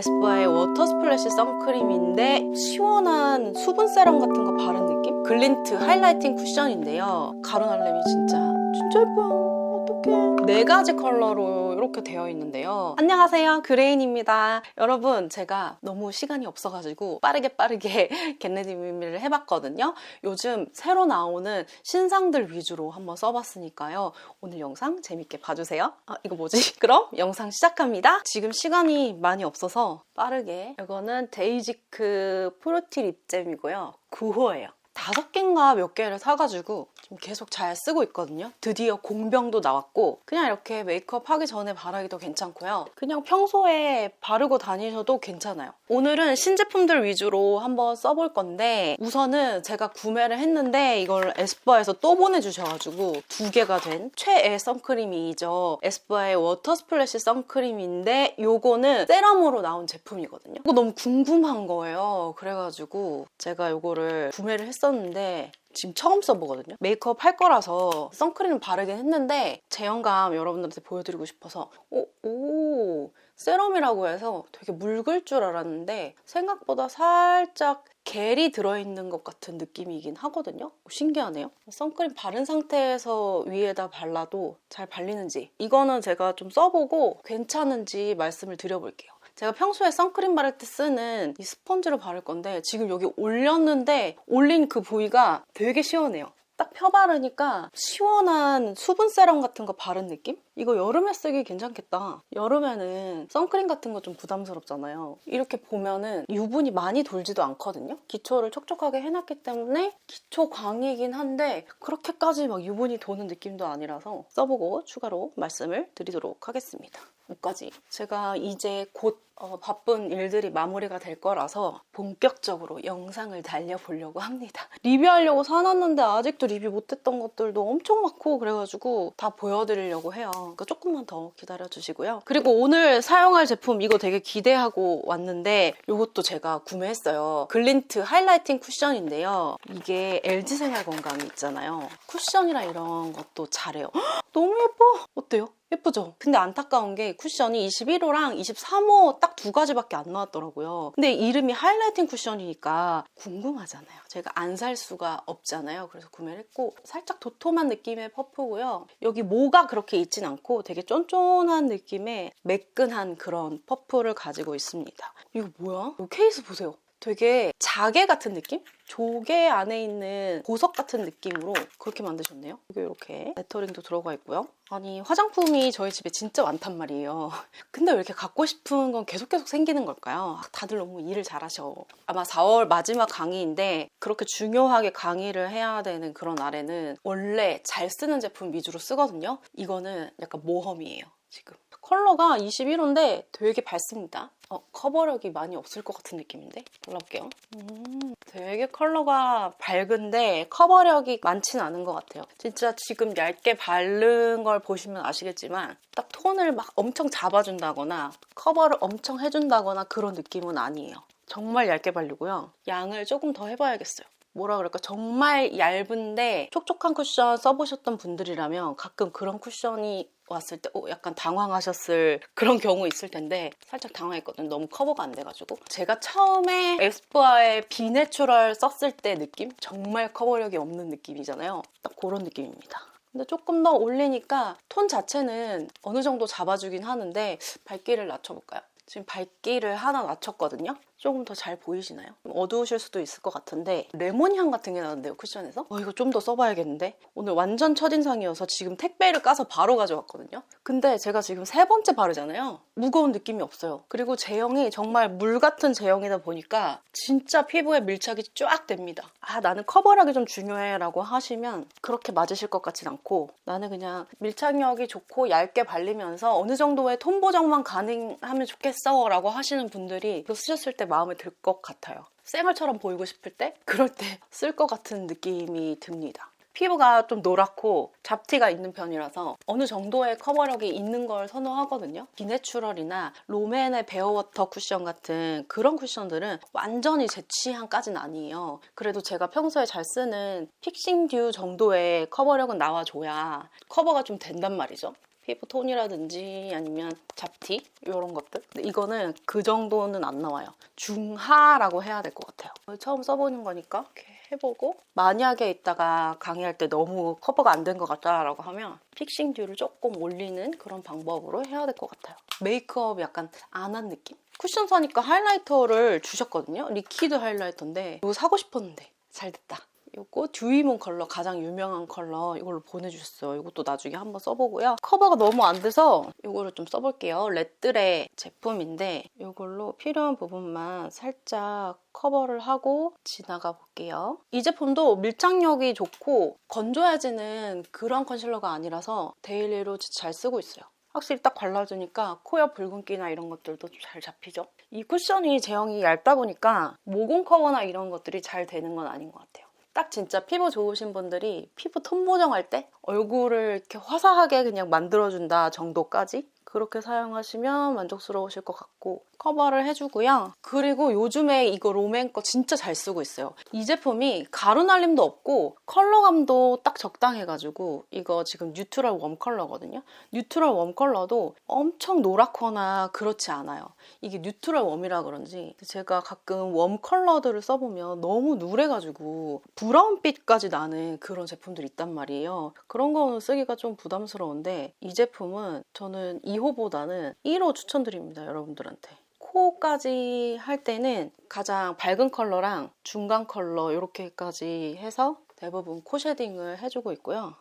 에스쁘아의 워터 스플래시 선크림인데 시원한 수분 세럼 같은 거 바른 느낌? 글린트 하이라이팅 쿠션인데요. 가루 날림이 진짜 진짜 예뻐요. 어떡해. 네 가지 컬러로 이렇게 되어 있는데요. 안녕하세요. 그레인입니다. 여러분, 제가 너무 시간이 없어가지고 빠르게 빠르게 겟레디미를 해봤거든요. 요즘 새로 나오는 신상들 위주로 한번 써봤으니까요. 오늘 영상 재밌게 봐주세요. 아, 이거 뭐지? 그럼 영상 시작합니다. 지금 시간이 많이 없어서 빠르게. 이거는 데이지크 프로티 립잼이고요. 9호예요. 다섯 개인가 몇 개를 사가지고 지금 계속 잘 쓰고 있거든요. 드디어 공병도 나왔고 그냥 이렇게 메이크업 하기 전에 바르기도 괜찮고요. 그냥 평소에 바르고 다니셔도 괜찮아요. 오늘은 신제품들 위주로 한번 써볼 건데 우선은 제가 구매를 했는데 이걸 에스쁘아에서 또 보내주셔가지고 두 개가 된 최애 선크림이죠. 에스쁘아의 워터 스플래시 선크림인데 요거는 세럼으로 나온 제품이거든요. 이거 너무 궁금한 거예요. 그래가지고 제가 요거를 구매를 했 었는데 지금 처음 써보거든요. 메이크업 할 거라서 선크림 바르긴 했는데 제형감 여러분들한테 보여드리고 싶어서 오, 오 세럼이라고 해서 되게 묽을 줄 알았는데 생각보다 살짝 겔이 들어있는 것 같은 느낌이긴 하거든요. 신기하네요. 선크림 바른 상태에서 위에다 발라도 잘 발리는지 이거는 제가 좀 써보고 괜찮은지 말씀을 드려볼게요. 제가 평소에 선크림 바를 때 쓰는 이 스펀지로 바를 건데 지금 여기 올렸는데 올린 그 부위가 되게 시원해요. 딱 펴바르니까 시원한 수분 세럼 같은 거 바른 느낌? 이거 여름에 쓰기 괜찮겠다. 여름에는 선크림 같은 거 좀 부담스럽잖아요. 이렇게 보면은 유분이 많이 돌지도 않거든요. 기초를 촉촉하게 해놨기 때문에 기초 광이긴 한데 그렇게까지 막 유분이 도는 느낌도 아니라서 써보고 추가로 말씀을 드리도록 하겠습니다. 여기까지. 제가 이제 곧 어, 바쁜 일들이 마무리가 될 거라서 본격적으로 영상을 달려보려고 합니다. 리뷰하려고 사놨는데 아직도 리뷰 못했던 것들도 엄청 많고 그래가지고 다 보여드리려고 해요. 그러니까 조금만 더 기다려주시고요. 그리고 오늘 사용할 제품 이거 되게 기대하고 왔는데 이것도 제가 구매했어요. 글린트 하이라이팅 쿠션인데요. 이게 LG생활 건강이 있잖아요. 쿠션이랑 이런 것도 잘해요. 헉, 너무 예뻐! 어때요? 예쁘죠? 근데 안타까운 게 쿠션이 21호랑 23호 딱 두 가지밖에 안 나왔더라고요. 근데 이름이 하이라이팅 쿠션이니까 궁금하잖아요. 제가 안 살 수가 없잖아요. 그래서 구매를 했고 살짝 도톰한 느낌의 퍼프고요. 여기 모가 그렇게 있진 않고 되게 쫀쫀한 느낌의 매끈한 그런 퍼프를 가지고 있습니다. 이거 뭐야? 이 케이스 보세요. 되게 자개 같은 느낌? 조개 안에 있는 보석 같은 느낌으로 그렇게 만드셨네요. 여기 이렇게 레터링도 들어가 있고요. 아니 화장품이 저희 집에 진짜 많단 말이에요. 근데 왜 이렇게 갖고 싶은 건 계속 계속 생기는 걸까요? 아, 다들 너무 일을 잘하셔. 아마 4월 마지막 강의인데 그렇게 중요하게 강의를 해야 되는 그런 날에는 원래 잘 쓰는 제품 위주로 쓰거든요. 이거는 약간 모험이에요. 지금. 컬러가 21호인데 되게 밝습니다. 어, 커버력이 많이 없을 것 같은 느낌인데? 골라볼게요. 음, 되게 컬러가 밝은데 커버력이 많진 않은 것 같아요. 진짜 지금 얇게 바른 걸 보시면 아시겠지만 딱 톤을 막 엄청 잡아준다거나 커버를 엄청 해준다거나 그런 느낌은 아니에요. 정말 얇게 바르고요. 양을 조금 더 해봐야겠어요. 뭐라 그럴까 정말 얇은데 촉촉한 쿠션 써보셨던 분들이라면 가끔 그런 쿠션이 왔을 때 어, 약간 당황하셨을 그런 경우 있을 텐데 살짝 당황했거든요. 너무 커버가 안 돼가지고 제가 처음에 에스쁘아의 비내추럴 썼을 때 느낌? 정말 커버력이 없는 느낌이잖아요. 딱 그런 느낌입니다. 근데 조금 더 올리니까 톤 자체는 어느 정도 잡아주긴 하는데 밝기를 낮춰볼까요? 지금 밝기를 하나 낮췄거든요. 조금 더 잘 보이시나요? 어두우실 수도 있을 것 같은데 레몬 향 같은 게 나는데요 쿠션에서? 어, 이거 좀 더 써봐야겠는데? 오늘 완전 첫인상이어서 지금 택배를 까서 바로 가져왔거든요. 근데 제가 지금 세 번째 바르잖아요. 무거운 느낌이 없어요. 그리고 제형이 정말 물 같은 제형이다 보니까 진짜 피부에 밀착이 쫙 됩니다. 아 나는 커버력이 좀 중요해 라고 하시면 그렇게 맞으실 것 같진 않고 나는 그냥 밀착력이 좋고 얇게 발리면서 어느 정도의 톤 보정만 가능하면 좋겠어 라고 하시는 분들이 쓰셨을 때 마음에 들 것 같아요. 쌩얼처럼 보이고 싶을 때 그럴 때 쓸 것 같은 느낌이 듭니다. 피부가 좀 노랗고 잡티가 있는 편이라서 어느 정도의 커버력이 있는 걸 선호하거든요. 비내추럴이나 롬앤의 베어워터 쿠션 같은 그런 쿠션들은 완전히 제 취향까지는 아니에요. 그래도 제가 평소에 잘 쓰는 픽싱 듀 정도의 커버력은 나와줘야 커버가 좀 된단 말이죠. 피부 톤이라든지 아니면 잡티 이런 것들? 이거는 그 정도는 안 나와요. 중하라고 해야 될 것 같아요. 처음 써보는 거니까 이렇게 해보고 만약에 이따가 강의할 때 너무 커버가 안 된 것 같다라고 하면 픽싱 듀를 조금 올리는 그런 방법으로 해야 될 것 같아요. 메이크업 약간 안 한 느낌? 쿠션 사니까 하이라이터를 주셨거든요. 리퀴드 하이라이터인데 이거 사고 싶었는데 잘 됐다 요거 듀이몬 컬러 가장 유명한 컬러 이걸로 보내주셨어요. 이것도 나중에 한번 써보고요. 커버가 너무 안 돼서 이거를 좀 써볼게요. 레드의 제품인데 이걸로 필요한 부분만 살짝 커버를 하고 지나가 볼게요. 이 제품도 밀착력이 좋고 건조해지는 그런 컨실러가 아니라서 데일리로 잘 쓰고 있어요. 확실히 딱 발라주니까 코옆 붉은기나 이런 것들도 좀잘 잡히죠. 이 쿠션이 제형이 얇다 보니까 모공 커버나 이런 것들이 잘 되는 건 아닌 것 같아요. 딱 진짜 피부 좋으신 분들이 피부 톤 보정할 때 얼굴을 이렇게 화사하게 그냥 만들어준다 정도까지 그렇게 사용하시면 만족스러우실 것 같고 커버를 해주고요. 그리고 요즘에 이거 롬앤 거 진짜 잘 쓰고 있어요. 이 제품이 가루 날림도 없고 컬러감도 딱 적당해가지고 이거 지금 뉴트럴 웜 컬러거든요. 뉴트럴 웜 컬러도 엄청 노랗거나 그렇지 않아요. 이게 뉴트럴 웜이라 그런지 제가 가끔 웜 컬러들을 써보면 너무 누래가지고 브라운빛까지 나는 그런 제품들이 있단 말이에요. 그런 거는 쓰기가 좀 부담스러운데 이 제품은 저는 2호보다는 1호 추천드립니다, 여러분들한테. 코까지 할 때는 가장 밝은 컬러랑 중간 컬러 이렇게까지 해서 대부분 코 쉐딩을 해주고 있고요.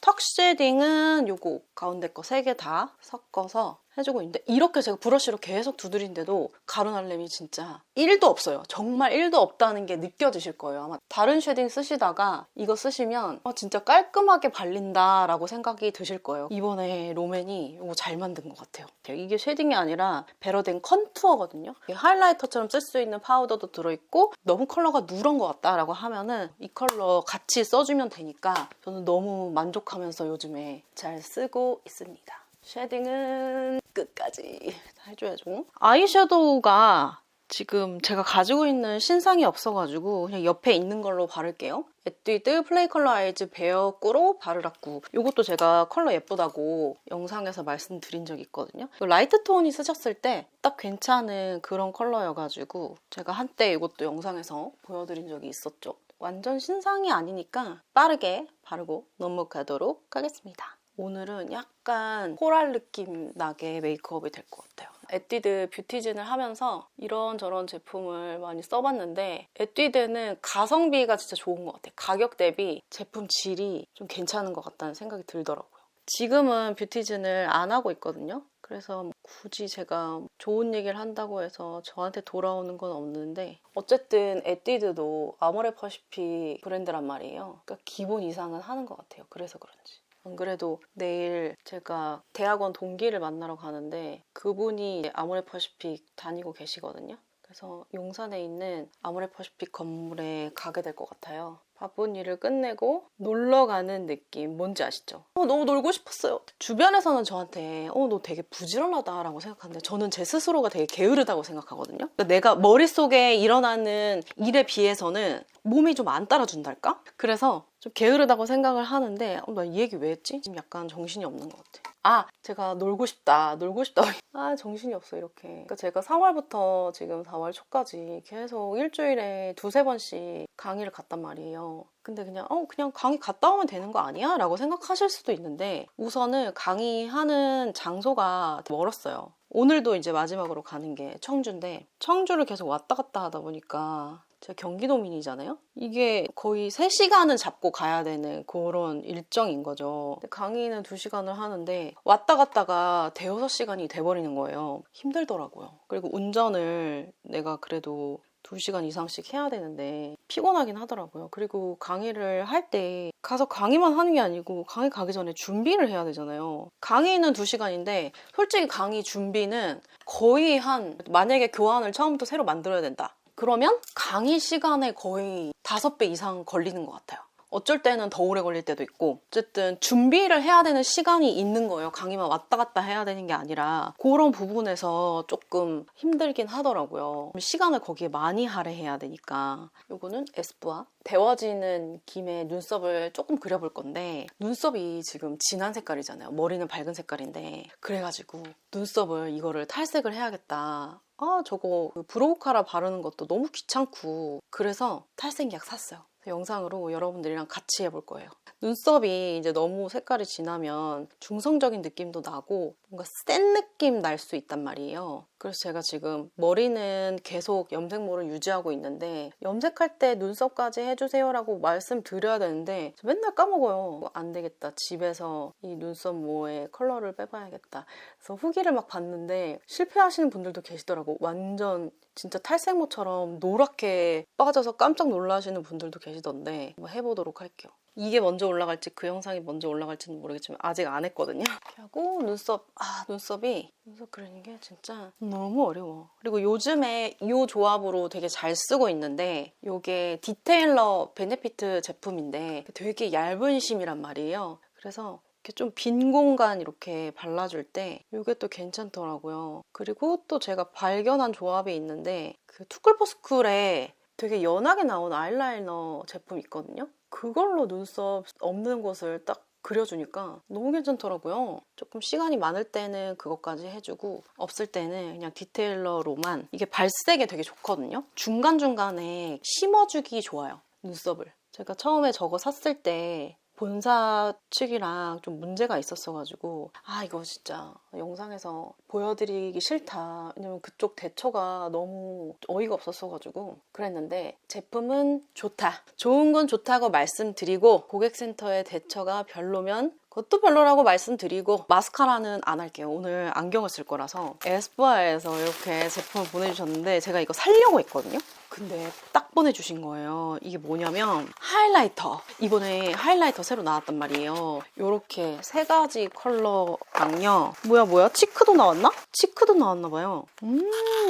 턱 쉐딩은 요거 가운데 거세개다 섞어서 해주고 있는데 이렇게 제가 브러쉬로 계속 두드린데도 가루 날림이 진짜 1도 없어요. 정말 1도 없다는 게 느껴지실 거예요. 아마 다른 쉐딩 쓰시다가 이거 쓰시면 어, 진짜 깔끔하게 발린다라고 생각이 드실 거예요. 이번에 롬앤이 이거 잘 만든 것 같아요. 이게 쉐딩이 아니라 배러된 컨투어거든요. 하이라이터처럼 쓸 수 있는 파우더도 들어있고 너무 컬러가 누런 것 같다라고 하면은 이 컬러 같이 써주면 되니까 저는 너무 만족하면서 요즘에 잘 쓰고 있습니다. 쉐딩은 끝까지 해줘야죠. 아이섀도우가 지금 제가 가지고 있는 신상이 없어가지고 그냥 옆에 있는 걸로 바를게요. 에뛰드 플레이 컬러 아이즈 베어 꾸로 바르라꾸 이것도 제가 컬러 예쁘다고 영상에서 말씀드린 적이 있거든요. 라이트 톤이 쓰셨을 때 딱 괜찮은 그런 컬러여가지고 제가 한때 이것도 영상에서 보여드린 적이 있었죠. 완전 신상이 아니니까 빠르게 바르고 넘어가도록 하겠습니다. 오늘은 약간 코랄 느낌 나게 메이크업이 될 것 같아요. 에뛰드 뷰티진을 하면서 이런저런 제품을 많이 써봤는데 에뛰드는 가성비가 진짜 좋은 것 같아요. 가격 대비 제품 질이 좀 괜찮은 것 같다는 생각이 들더라고요. 지금은 뷰티진을 안 하고 있거든요. 그래서 굳이 제가 좋은 얘기를 한다고 해서 저한테 돌아오는 건 없는데 어쨌든 에뛰드도 아모레퍼시픽 브랜드란 말이에요. 그러니까 기본 이상은 하는 것 같아요. 그래서 그런지. 안 그래도 내일 제가 대학원 동기를 만나러 가는데 그분이 아모레퍼시픽 다니고 계시거든요. 그래서 용산에 있는 아모레퍼시픽 건물에 가게 될 것 같아요. 바쁜 일을 끝내고 놀러 가는 느낌 뭔지 아시죠? 어, 너무 놀고 싶었어요. 주변에서는 저한테 어, 너 되게 부지런하다라고 생각하는데 저는 제 스스로가 되게 게으르다고 생각하거든요. 그러니까 내가 머릿속에 일어나는 일에 비해서는 몸이 좀 안 따라준달까? 그래서 좀 게으르다고 생각을 하는데 어, 나이 얘기 왜 했지? 지금 약간 정신이 없는 것 같아. 아 제가 놀고 싶다 놀고 싶다. 아 정신이 없어 이렇게. 그러니까 제가 3월부터 지금 4월 초까지 계속 일주일에 두세 번씩 강의를 갔단 말이에요. 근데 그냥 어 그냥 강의 갔다 오면 되는 거 아니야? 라고 생각하실 수도 있는데 우선은 강의하는 장소가 멀었어요. 오늘도 이제 마지막으로 가는 게 청주인데 청주를 계속 왔다 갔다 하다 보니까 제가 경기도민이잖아요? 이게 거의 3시간은 잡고 가야 되는 그런 일정인 거죠. 강의는 2시간을 하는데 왔다 갔다가 대여섯 시간이 돼버리는 거예요. 힘들더라고요. 그리고 운전을 내가 그래도 2시간 이상씩 해야 되는데 피곤하긴 하더라고요. 그리고 강의를 할 때 가서 강의만 하는 게 아니고 강의 가기 전에 준비를 해야 되잖아요. 강의는 2시간인데 솔직히 강의 준비는 거의 한 만약에 교환을 처음부터 새로 만들어야 된다. 그러면 강의 시간에 거의 5배 이상 걸리는 것 같아요. 어쩔 때는 더 오래 걸릴 때도 있고 어쨌든 준비를 해야 되는 시간이 있는 거예요. 강의만 왔다 갔다 해야 되는 게 아니라 그런 부분에서 조금 힘들긴 하더라고요. 시간을 거기에 많이 할애해야 되니까 요거는 에스쁘아 데워지는 김에 눈썹을 조금 그려볼 건데 눈썹이 지금 진한 색깔이잖아요. 머리는 밝은 색깔인데 그래가지고 눈썹을 이거를 탈색을 해야겠다. 아 저거 그 브로우카라 바르는 것도 너무 귀찮고 그래서 탈색약 샀어요. 영상으로 여러분들이랑 같이 해볼 거예요. 눈썹이 이제 너무 색깔이 진하면 중성적인 느낌도 나고 뭔가 센 느낌 날 수 있단 말이에요. 그래서 제가 지금 머리는 계속 염색모를 유지하고 있는데 염색할 때 눈썹까지 해주세요라고 말씀드려야 되는데 맨날 까먹어요. 안 되겠다. 집에서 이 눈썹 모에 컬러를 빼봐야겠다. 그래서 후기를 막 봤는데 실패하시는 분들도 계시더라고. 완전 진짜 탈색모처럼 노랗게 빠져서 깜짝 놀라시는 분들도 계시던데 한번 해보도록 할게요. 이게 먼저 올라갈지 그 영상이 먼저 올라갈지는 모르겠지만 아직 안 했거든요. 이렇게 하고 눈썹 아 눈썹이 눈썹 그리는 게 진짜 너무 어려워. 그리고 요즘에 이 조합으로 되게 잘 쓰고 있는데 이게 디테일러 베네피트 제품인데 되게 얇은 심이란 말이에요. 그래서 이렇게 좀 빈 공간 이렇게 발라줄 때 이게 또 괜찮더라고요. 그리고 또 제가 발견한 조합이 있는데 그 투쿨포스쿨에 되게 연하게 나온 아이라이너 제품 있거든요. 그걸로 눈썹 없는 곳을 딱 그려주니까 너무 괜찮더라고요. 조금 시간이 많을 때는 그것까지 해주고 없을 때는 그냥 디테일러로만 이게 발색에 되게 좋거든요. 중간중간에 심어주기 좋아요. 눈썹을. 제가 처음에 저거 샀을 때 본사 측이랑 좀 문제가 있었어가지고 아 이거 진짜 영상에서 보여드리기 싫다 왜냐면 그쪽 대처가 너무 어이가 없었어가지고 그랬는데 제품은 좋다 좋은 건 좋다고 말씀드리고 고객센터의 대처가 별로면 그것도 별로라고 말씀드리고 마스카라는 안 할게요. 오늘 안경을 쓸 거라서 에스쁘아에서 이렇게 제품을 보내주셨는데 제가 이거 살려고 했거든요. 근데 딱 보내주신 거예요. 이게 뭐냐면 하이라이터. 이번에 하이라이터 새로 나왔단 말이에요. 이렇게 세 가지 컬러랑요. 뭐야 뭐야 치크도 나왔나? 치크도 나왔나 봐요. 음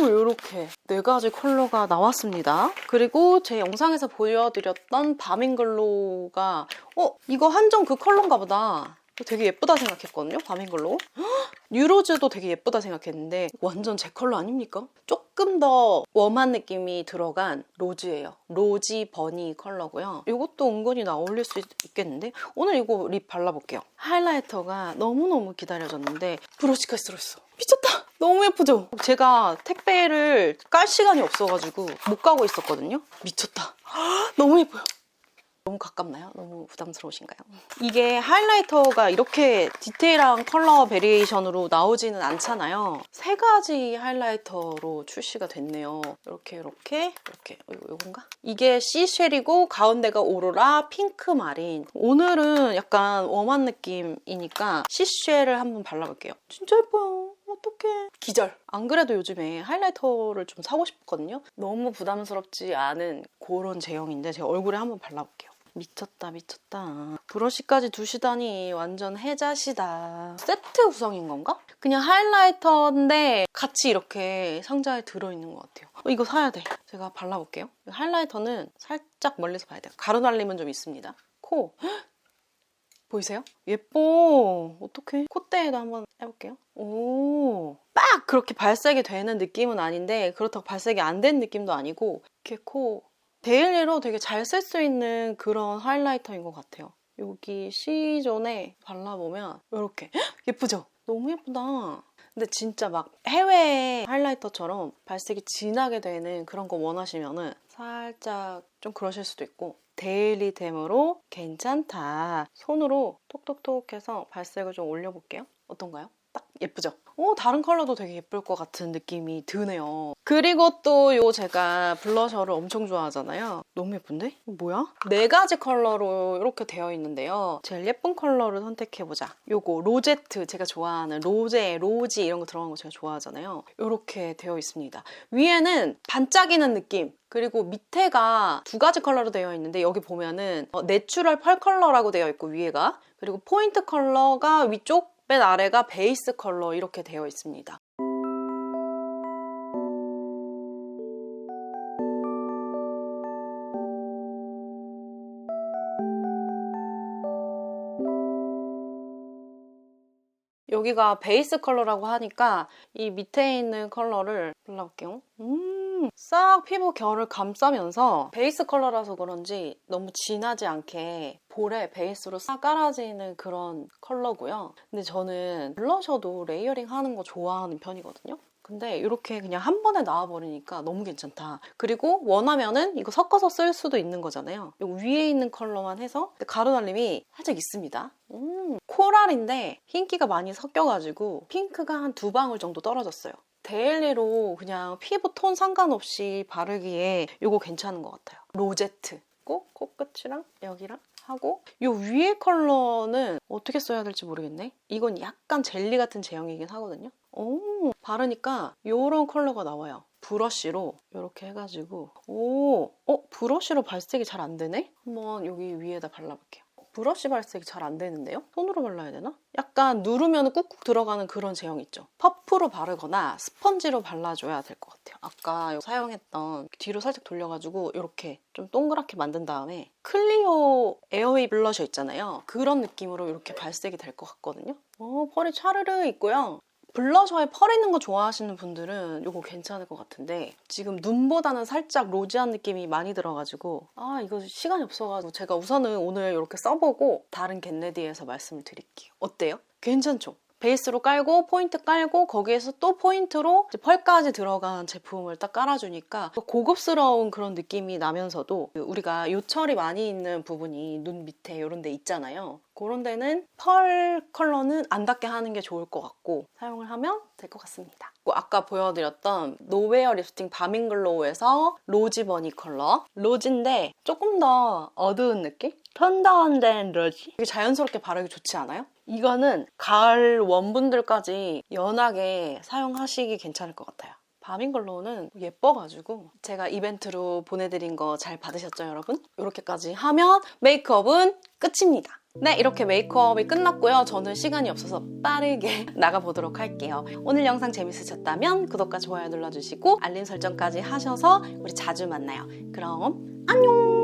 이렇게 네 가지 컬러가 나왔습니다. 그리고 제 영상에서 보여드렸던 바밍글로우가 어 이거 한정 그 컬러인가 보다. 되게 예쁘다 생각했거든요. 바밍글로우. 뉴로즈도 되게 예쁘다 생각했는데 완전 제 컬러 아닙니까? 조금 더 웜한 느낌이 들어간 로즈예요. 로지 버니 컬러고요. 이것도 은근히 나 어울릴 수 있겠는데? 오늘 이거 립 발라볼게요. 하이라이터가 너무너무 기다려졌는데 브러쉬까지 들어있어. 미쳤다! 너무 예쁘죠? 제가 택배를 깔 시간이 없어가지고 못 가고 있었거든요. 미쳤다. 너무 예뻐요. 너무 가깝나요? 너무 부담스러우신가요? 이게 하이라이터가 이렇게 디테일한 컬러 베리에이션으로 나오지는 않잖아요. 세 가지 하이라이터로 출시가 됐네요. 이렇게 이렇게 이렇게 이건가? 이게 시쉘이고 가운데가 오로라 핑크 마린. 오늘은 약간 웜한 느낌이니까 시쉘을 한번 발라볼게요. 진짜 예뻐요. 어떡해. 기절. 안 그래도 요즘에 하이라이터를 좀 사고 싶거든요. 너무 부담스럽지 않은 그런 제형인데 제가 얼굴에 한번 발라볼게요. 미쳤다 미쳤다. 브러쉬까지 두시다니 완전 해자시다. 세트 구성인 건가? 그냥 하이라이터인데 같이 이렇게 상자에 들어있는 것 같아요. 어, 이거 사야 돼. 제가 발라볼게요. 하이라이터는 살짝 멀리서 봐야 돼요. 가루날림은 좀 있습니다. 코. 헉! 보이세요? 예뻐. 어떡해. 콧대에도 한번 해볼게요. 오, 빡! 그렇게 발색이 되는 느낌은 아닌데 그렇다고 발색이 안 된 느낌도 아니고 이렇게 코 데일리로 되게 잘 쓸 수 있는 그런 하이라이터인 것 같아요. 여기 C존에 발라보면 이렇게 예쁘죠? 너무 예쁘다. 근데 진짜 막 해외 하이라이터처럼 발색이 진하게 되는 그런 거 원하시면은 살짝 좀 그러실 수도 있고 데일리템으로 괜찮다. 손으로 톡톡톡 해서 발색을 좀 올려볼게요. 어떤가요? 딱 예쁘죠? 오, 다른 컬러도 되게 예쁠 것 같은 느낌이 드네요. 그리고 또 요 제가 블러셔를 엄청 좋아하잖아요. 너무 예쁜데? 뭐야? 네 가지 컬러로 이렇게 되어 있는데요. 제일 예쁜 컬러를 선택해보자. 요거 로제트 제가 좋아하는 로제, 로지 이런 거 들어간 거 제가 좋아하잖아요. 이렇게 되어 있습니다. 위에는 반짝이는 느낌 그리고 밑에가 두 가지 컬러로 되어 있는데 여기 보면은 어, 내추럴 펄 컬러라고 되어 있고 위에가 그리고 포인트 컬러가 위쪽 맨 아래가 베이스 컬러 이렇게 되어 있습니다. 여기가 베이스 컬러라고 하니까 이 밑에 있는 컬러를 골라볼게요. 음 싹 피부 결을 감싸면서 베이스 컬러라서 그런지 너무 진하지 않게 볼에 베이스로 싹 깔아지는 그런 컬러고요. 근데 저는 블러셔도 레이어링 하는 거 좋아하는 편이거든요. 근데 이렇게 그냥 한 번에 나와버리니까 너무 괜찮다. 그리고 원하면은 이거 섞어서 쓸 수도 있는 거잖아요. 요 위에 있는 컬러만 해서 가루날림이 살짝 있습니다. 음, 코랄인데 흰기가 많이 섞여가지고 핑크가 한 두 방울 정도 떨어졌어요. 데일리로 그냥 피부 톤 상관없이 바르기에 이거 괜찮은 것 같아요. 로제트 꼭 코끝이랑 여기랑 하고 이 위에 컬러는 어떻게 써야 될지 모르겠네. 이건 약간 젤리 같은 제형이긴 하거든요. 오 바르니까 이런 컬러가 나와요. 브러쉬로 이렇게 해가지고 오, 어 브러쉬로 발색이 잘 안 되네? 한번 여기 위에다 발라볼게요. 브러쉬 발색이 잘 안 되는데요? 손으로 발라야 되나? 약간 누르면 꾹꾹 들어가는 그런 제형 있죠? 퍼프로 바르거나 스펀지로 발라줘야 될 것 같아요. 아까 사용했던 뒤로 살짝 돌려가지고 이렇게 좀 동그랗게 만든 다음에 클리오 에어웨이 블러셔 있잖아요. 그런 느낌으로 이렇게 발색이 될 것 같거든요. 어, 펄이 차르르 있고요. 블러셔에 펄 있는 거 좋아하시는 분들은 이거 괜찮을 것 같은데 지금 눈보다는 살짝 로지한 느낌이 많이 들어가지고 아 이거 시간이 없어가지고 제가 우선은 오늘 이렇게 써보고 다른 겟레디에서 말씀을 드릴게요. 어때요? 괜찮죠? 베이스로 깔고 포인트 깔고 거기에서 또 포인트로 펄까지 들어간 제품을 딱 깔아주니까 고급스러운 그런 느낌이 나면서도 우리가 요철이 많이 있는 부분이 눈 밑에 이런 데 있잖아요. 그런 데는 펄 컬러는 안 닿게 하는 게 좋을 것 같고 사용을 하면 될 것 같습니다. 그리고 아까 보여드렸던 노웨어 립스틱 바밍글로우에서 로지 버니 컬러 로지인데 조금 더 어두운 느낌? 턴다운된 로지? 되게 자연스럽게 바르기 좋지 않아요? 이거는 가을 원분들까지 연하게 사용하시기 괜찮을 것 같아요. 바밍글로우는 예뻐가지고 제가 이벤트로 보내드린 거 잘 받으셨죠 여러분? 이렇게까지 하면 메이크업은 끝입니다. 네 이렇게 메이크업이 끝났고요. 저는 시간이 없어서 빠르게 나가보도록 할게요. 오늘 영상 재밌으셨다면 구독과 좋아요 눌러주시고 알림 설정까지 하셔서 우리 자주 만나요. 그럼 안녕!